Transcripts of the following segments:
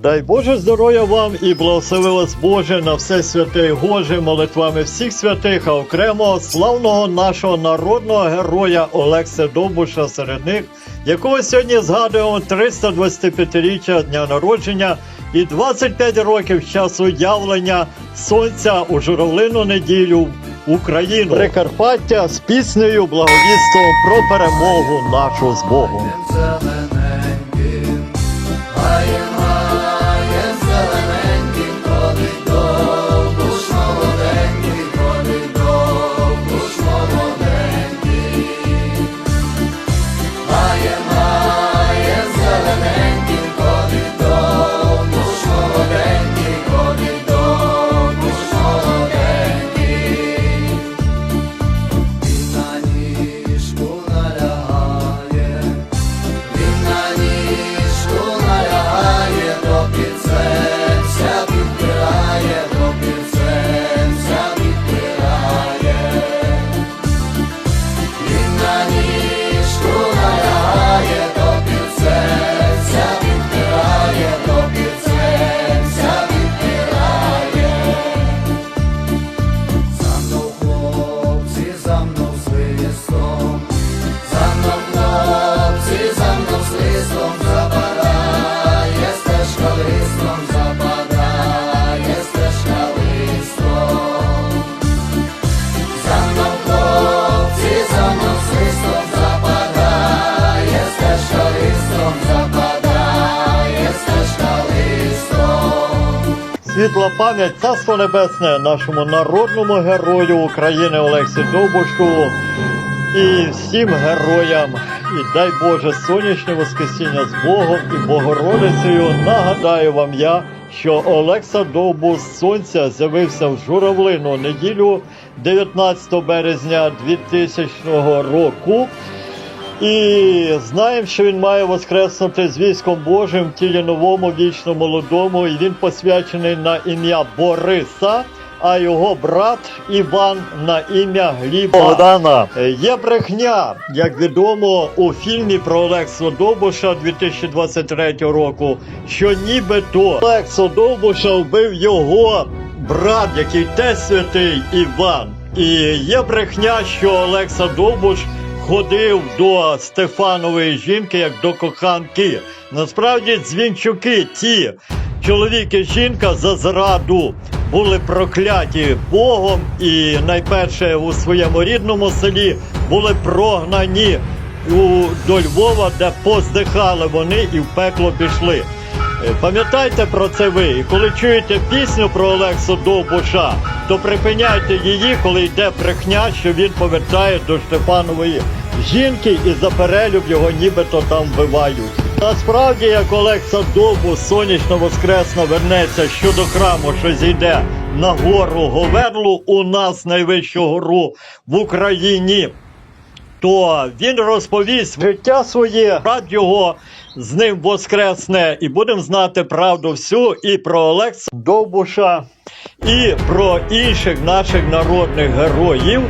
Дай Боже здоров'я вам і благослови вас Боже на все святе і Гоже молитвами всіх святих, а окремо славного нашого народного героя Олекса Довбуша серед них, якого сьогодні згадуємо 325-річчя дня народження і 25 років часу явлення сонця у журавлину неділю в Україну. Прикарпаття з піснею благовістом про перемогу нашу з Богом. Світла пам'ять, царство небесне нашому народному герою України Олексі Довбушу і всім героям. І дай Боже сонячне воскресіння з Богом і Богородицею. Нагадаю вам я, що Олекса Довбуш з сонця з'явився в журавлину неділю 19 березня 2000 року. І знаємо, що він має воскреснути з військом Божим в тілі новому, вічно молодому, і він посвячений на ім'я Бориса, а його брат Іван на ім'я Гліба. Богдана. Е, Є брехня, як відомо у фільмі про Олексу Довбуша 2023 року, що нібито Олексу Довбуша вбив його брат, який теж святий Іван. І є брехня, що Олекса Довбуш ходив до Стефанової жінки як до коханки. Насправді дзвінчуки, ті чоловік і жінка за зраду були прокляті Богом, і найперше у своєму рідному селі були прогнані у, до Львова, де поздихали вони і в пекло пішли. Е, Пам'ятайте про це ви. І коли чуєте пісню про Олексу Довбуша, то припиняйте її, коли йде брехня, що він повертає до Штефанової жінки і за перелюб його нібито там вбивають. Насправді, як Олекса Довбуш сонячно воскресно вернеться щодо храму, що зійде на гору Говерлу, у нас найвищу гору в Україні то він розповість життя своє, брат його з ним воскресне, і будемо знати правду всю і про Олекса Довбуша, і про інших наших народних героїв.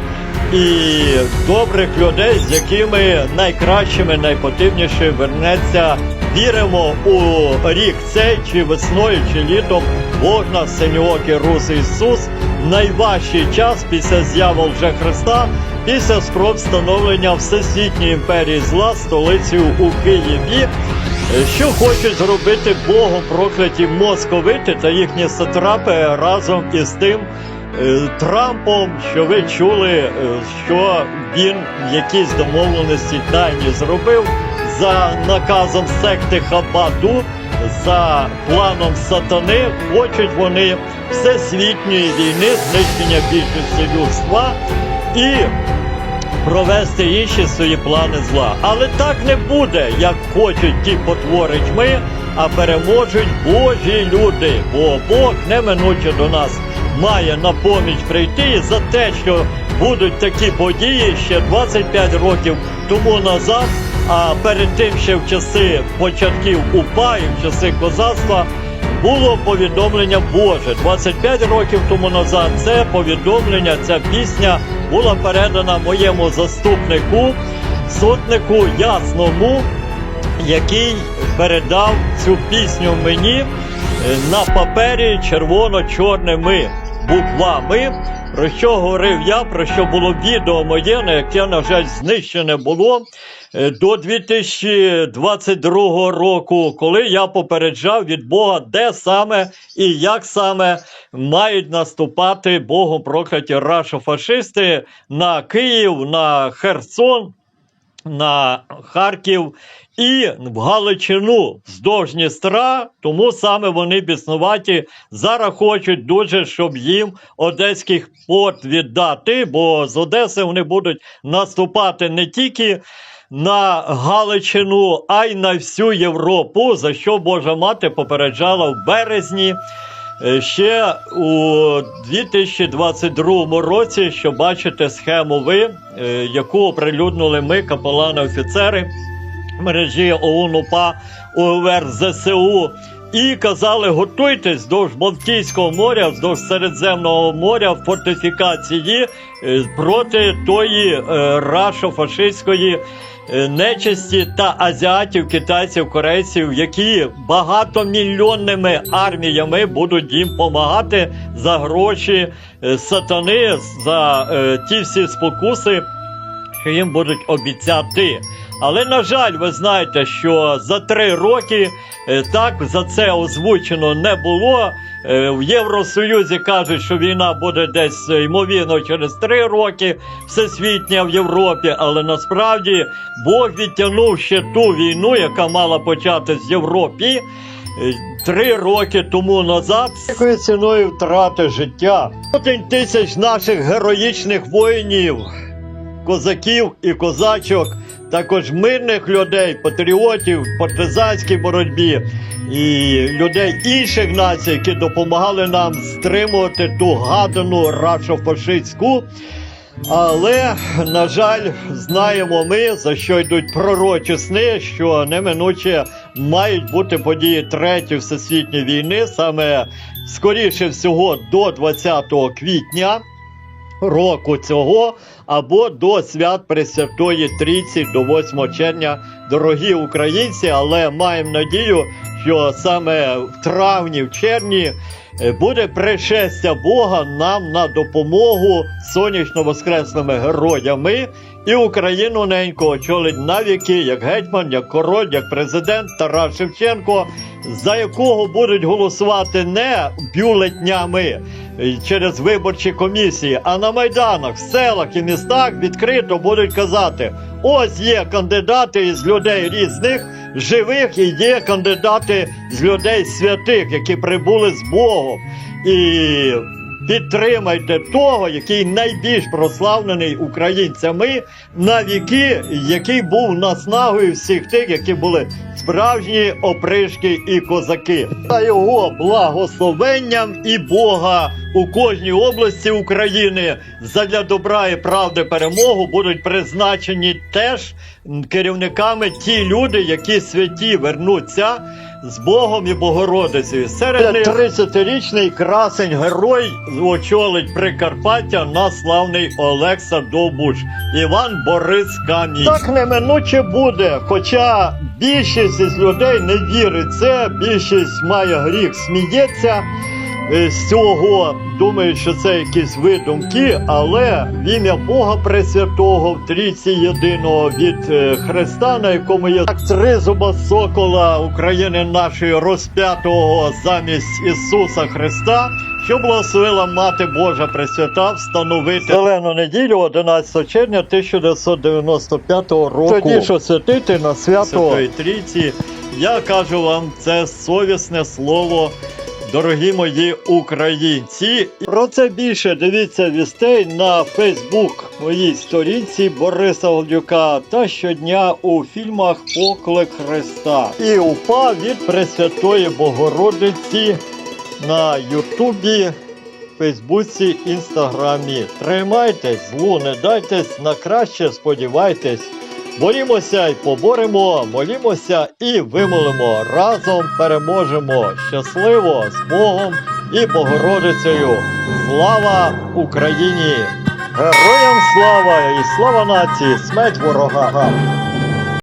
І добрих людей, з якими найкращими, найпотивніше вернеться. Віримо у рік цей, чи весною, чи літом Бог нас синьоокий Рус Ісус найважчий час після з'яви вже Христа, після спроб встановлення Всесвітньої імперії зла столицею у Києві. Що хочуть зробити Богом прокляті московити та їхні сатрапи разом із тим е, Трампом, що ви чули, е, що він якісь домовленості тайні зробив за наказом секти Хабаду, за планом сатани, хочуть вони всесвітньої війни, знищення більшості людства і провести інші свої плани зла. Але так не буде, як хочуть ті потвори тьми, а переможуть Божі люди. Бо Бог неминуче до нас має на поміч прийти за те, що будуть такі події ще 25 років тому назад. А перед тим ще в часи початків УПА і в часи козацтва було повідомлення Боже. 25 років тому назад це повідомлення, ця пісня була передана моєму заступнику, сотнику Ясному, який передав цю пісню мені. на папері червоно-чорними буквами. Про що говорив я, про що було відео моє, на яке, на жаль, знищене було е, до 2022 року, коли я попереджав від Бога, де саме і як саме мають наступати Богом прокляті рашофашисти на Київ, на Херсон, на Харків і в Галичину вздовж Дністра, тому саме вони біснуваті. Зараз хочуть дуже, щоб їм одеських порт віддати, бо з Одеси вони будуть наступати не тільки на Галичину, а й на всю Європу, за що Божа мати попереджала в березні. Е, Ще у 2022 році, що бачите схему ви, е, яку оприлюднили ми, капелани-офіцери мережі ОУН УПА УВР ЗСУ. І казали, готуйтесь вздовж Балтійського моря, вздовж Середземного моря фортифікації е, проти тої е, рашо-фашистської нечисті та азіатів, китайців, корейців, які багатомільйонними арміями будуть їм допомагати за гроші е, сатани, за е, ті всі спокуси, що їм будуть обіцяти. Але на жаль, ви знаєте, що за три роки е, так за це озвучено не було. Е, В Євросоюзі кажуть, що війна буде десь е, ймовірно через три роки, всесвітня в Європі. Але насправді Бог відтягнув ще ту війну, яка мала початись в Європі. е, Три роки тому назад якою ціною втрати життя сотень тисяч наших героїчних воїнів, козаків і козачок, також мирних людей, патріотів партизанській боротьбі і людей інших націй, які допомагали нам стримувати ту гадану рашо-фашистську. Але, на жаль, знаємо ми, за що йдуть пророчі сни, що неминуче мають бути події Третьої всесвітньої війни, саме скоріше всього до 20 квітня року цього або до свят Пресвятої Трійці до 8 червня. Дорогі українці, але маємо надію, що саме в травні, в червні е, буде пришестя Бога нам на допомогу сонячно-воскресними героями. І Україну ненько очолить навіки, як гетьман, як король, як президент Тарас Шевченко, за якого будуть голосувати не бюлетнями е, через виборчі комісії, а на майданах, в селах і містах відкрито будуть казати: ось є кандидати із людей різних, живих, і є кандидати з людей святих, які прибули з Богом. І підтримайте того, який найбільш прославлений українцями на віки, який був наснагою всіх тих, які були справжні опришки і козаки. За його благословенням і Бога у кожній області України задля добра і правди перемогу будуть призначені теж керівниками ті люди, які святі вернуться з Богом і Богородицею. Серед них 30-річний красень герой очолить Прикарпаття на славний Олекса Довбуш. Іван Борис Камінь. Так неминуче буде, хоча більшість із людей не вірить це, більшість має гріх, сміється з цього, думають, що це якісь видумки, але в ім'я Бога Пресвятого в трійці єдиного від е, Христа, на якому є так три зуба сокола України нашої розп'ятого замість Ісуса Христа. Що благословила Мати Божа Пресвята встановити зелену неділю 11 червня 1995 року. Тоді, що святити на свято Святої Трійці, я кажу вам це совісне слово Дорогі мої українці, про це більше дивіться вістей на Фейсбук моїй сторінці Бориса Голдюка та щодня у фільмах Поклик Христа і упа від Пресвятої Богородиці на Ютубі, Фейсбуці, Інстаграмі. Тримайтесь, злу не дайтесь, на краще сподівайтесь. Борімося і поборемо, молімося і вимолимо. Разом переможемо. Щасливо з Богом і Богородицею. Слава Україні! Героям слава і слава нації! Смерть ворогам!